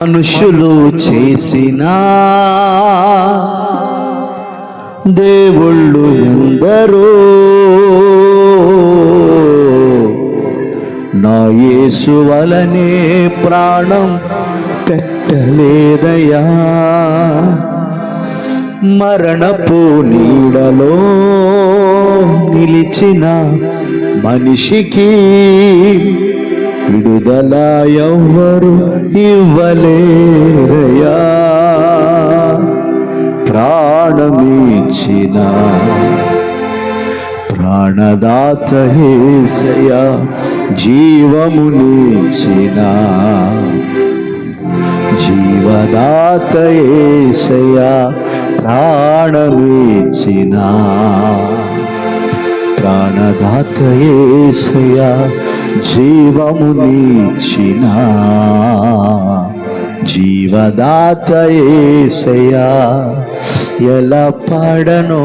మనుషులు చేసిన దేవుళ్ళు ఎందరో. నా యేసు వలనే ప్రాణం పెట్టలేదయా మరణపు నీడలో నిలిచిన మనిషికి విడుదల ఎవ్వరు ఇవ్వలేరయా ప్రాణమిచ్చిన ప్రాణదాత హేసయ జీవమునిచ్చిన జీవదాత ఏసయ ప్రాణమిచ్చిన ప్రాణదాత ఏసయ జీవమునిచ్చిన జీవదాత ఏసయా ఎలా పాడనో.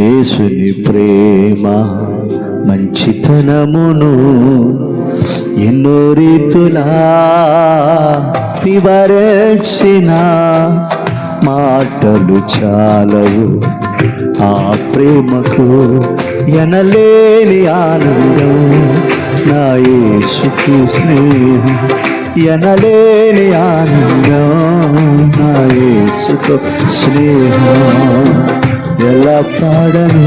యేసుని ప్రేమ మంచితనమును ఎన్నో రీతులా వివరించిన మాటలు చాలవు. ఆ ప్రేమకు ఎనలేని ఆనందం. నా యేసుకు స్నేహం ఎనలేని ఆనందం. నా యేసుకు స్నేహం ఎలా పాడను?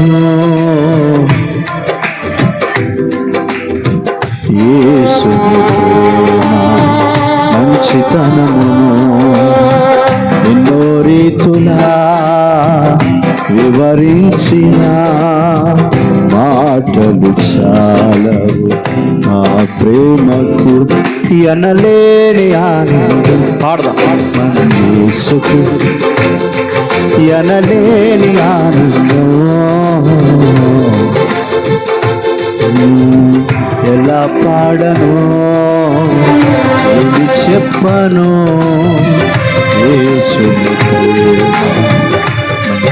యేసు ప్రేమ మంచితనమును ఎన్నో రీతులా వివరించిన మాటలు చాలవు. నా ప్రేమకు ఎనలేని ఆనందం. పాడదాం మన యేసుకు ఎనలేని ఆనందం. ఎలా పాడను? ఏమి చెప్పను? యేసుని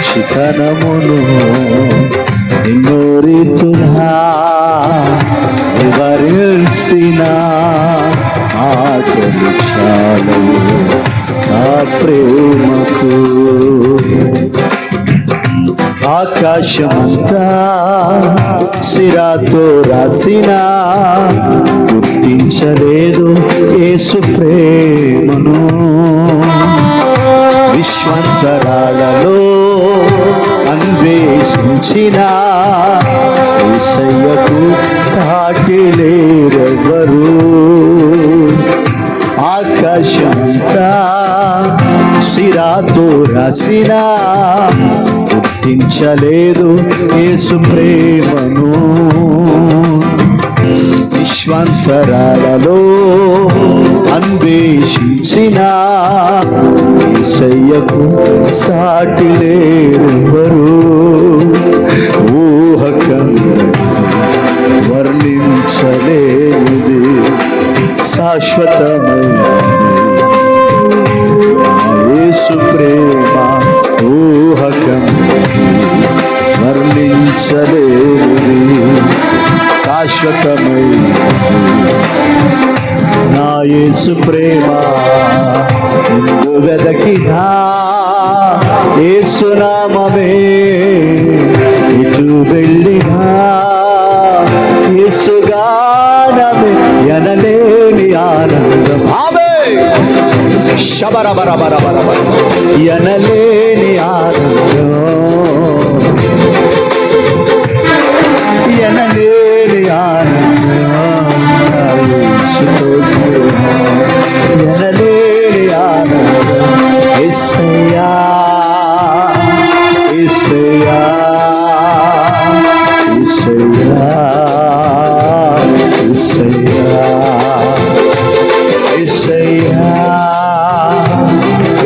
శిఖరమును మంచితనమును వివరించిన ఆటలు చాలవు నా ప్రేమకు. ఆకాశమంతా సిరాతో రాసిన గుర్తించలేదు ఏసు ప్రేమను. విశ్వంతరాలలో అన్వేషించిన ఏసయ్యకు సాటి లేరెవరు ఆకాశంతా సిరాతో రాసిన గుర్తించలేదు యేసు ప్రేమను. విశ్వాంతరాలలో అన్వేషించిన ఈశయ్యకు సాటి లేరెవరు ఊహకంద వర్ణించలేనిది శాశ్వతమేసు ప్రేమ ఊహకం వర్ణించలేనిది శాశ్వత యేసు ప్రేమ ఎందు వెదకినా యేసునామమే ఇటు వెళ్ళినా యేసుగానమే ఎనలేని ఆనందం. ఆమె! శబరబరబరబరబర. ఎనలేని ఆనందం. ఇసయ్యా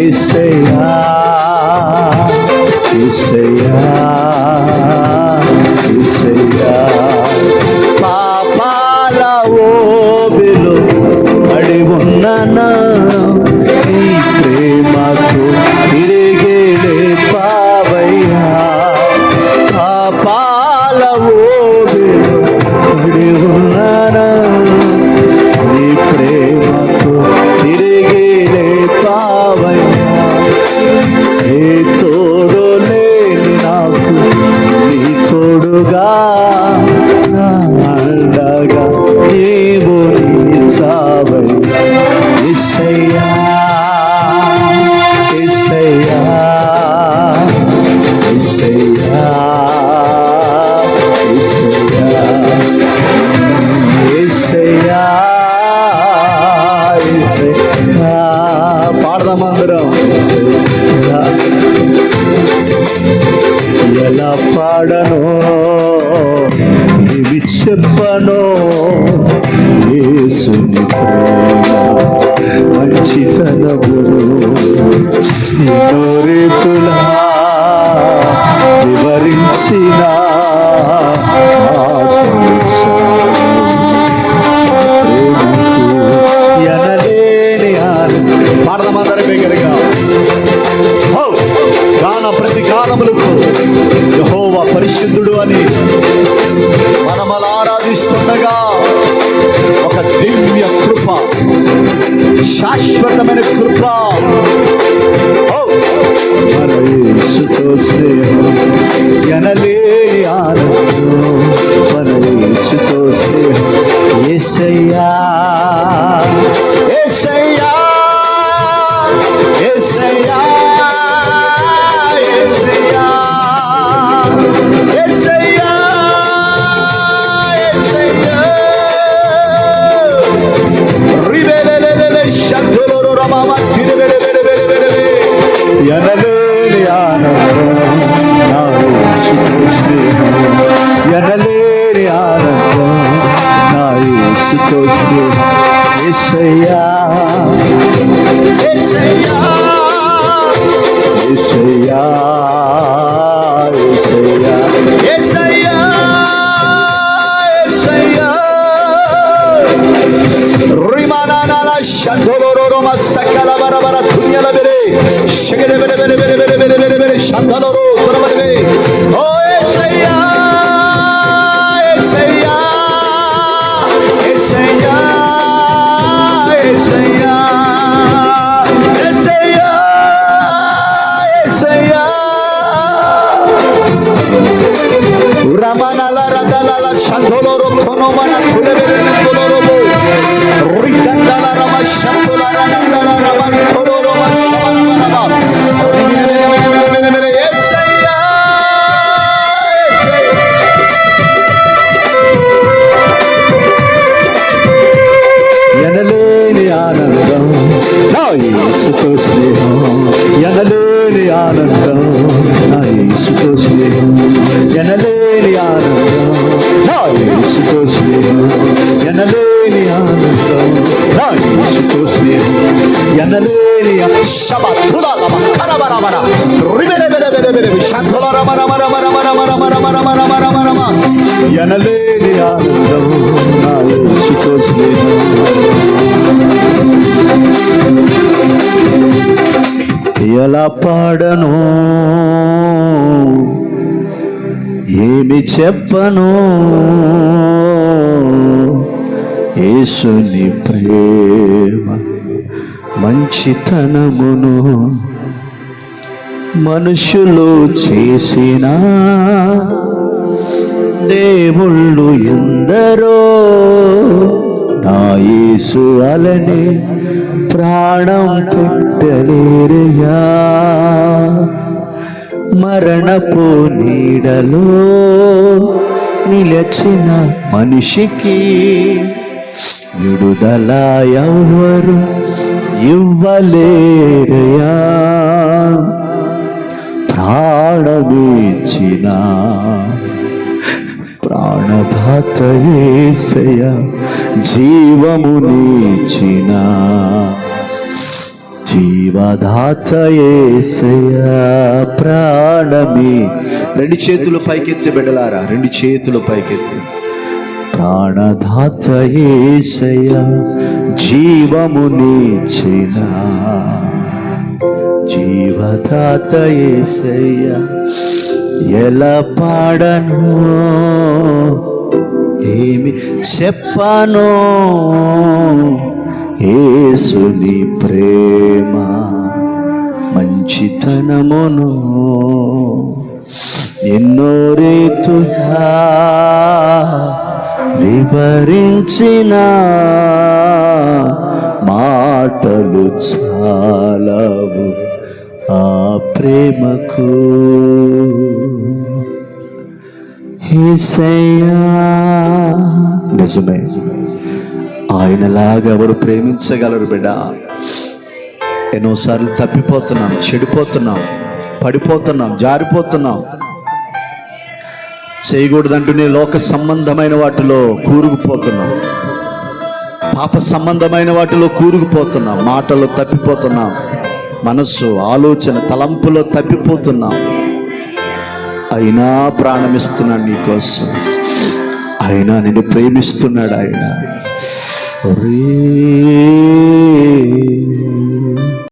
ఇసయ్యా ఇసయ్యా ఇసయ్యా పాపాల ఓబిలో పడి ఉన్న అండగా నీవు నిలిచావై ఇసయ్యా ఇసయ్యా ఇసయ్యా ఇసయ్యా ఇసయ్యా ఇసయ్యా పాడదామందరం ఎలా పాడను? ఇవి చెప్పను ఏసుని మంచితనమును రేతులా ఒక దివ్య కృప శాశ్వతమైన కృప. ఓ! మన యేసుతో స్నేహం ఎనలేని ఆనందం. మన యేసుతో స్నేహం యేసయ్యా Bendito es Dios, ese ya, ese ya, ese ya, ese ya, ese ya, ese ya. Rimanana la şandoloro ma sakala bara bara tunyala bere şekere bere bere bere bere bere bere şandoloro sonra bere oh ese ya. Ramanala radalala şantoloro konomana kuleberin doloro bu. Rikandala rama şantola radandala raman tororo maşamana marama. Mene mene mene mene mene mene yeseyya. ఎనలేని ఆనందం నా యేసుతో స్నేహం ఎనలేని ఆనందం నా యేసుతో స్నేహం ఎనలేని ఆనందం నా యేసుతో స్నేహం ఎనలేని ఆనందం నా యేసుతో స్నేహం ఎనలేని శబతులమ కరబరబర రిబెలెబెలెబెలెబెలె శంకులరమ రమ రమ రమ రమ రమ రమ రమ రమ రమ రమ ఎనలేని ఆనందం నా యేసుతో స్నేహం ఎలా పాడను? ఏమి చెప్పను? యేసుని ప్రేమ మంచితనమును మనుషులు చేసిన దేవుళ్ళు ఎందరో నా యేసు అలనే ప్రాణం పెట్టలేరయ్యా. మరణపు నీడలో నిలచిన మనిషికి విడుదల ఎవరు ఇవ్వలేరయా ప్రాణమిచ్చినా ప్రాణదాత ఏసయ జీవము నీచిన. జీవదాత ఏసయ ప్రాణమి. రెండు చేతులు పైకెత్తి బిడ్డలారా రెండు చేతులు పైకెత్తి. ప్రాణదాత జీవము నీచిన. జీవదాత యేసయ్య ఎలా పాడను? ఏమి చెప్పను? ఏసుని ప్రేమ మంచితనమును ఎన్నో రీతులా వివరించిన మాటలు చాలవు ఆ ప్రేమకు. నిజమే. ఆయనలాగా ఎవరు ప్రేమించగలరు బిడ్డ? ఎన్నోసార్లు తప్పిపోతున్నాం చెడిపోతున్నాం పడిపోతున్నాం జారిపోతున్నాం. చేయకూడదంటూనే లోక సంబంధమైన వాటిలో కూరుకుపోతున్నాం. పాప సంబంధమైన వాటిలో కూరుకుపోతున్నాం. మాటలో తప్పిపోతున్నాం. మనస్సు ఆలోచన తలంపులో తప్పిపోతున్నాం. అయినా ప్రాణమిస్తున్నాడు నీకోసం. అయినా నేను ప్రేమిస్తున్నాడు ఆయన. రే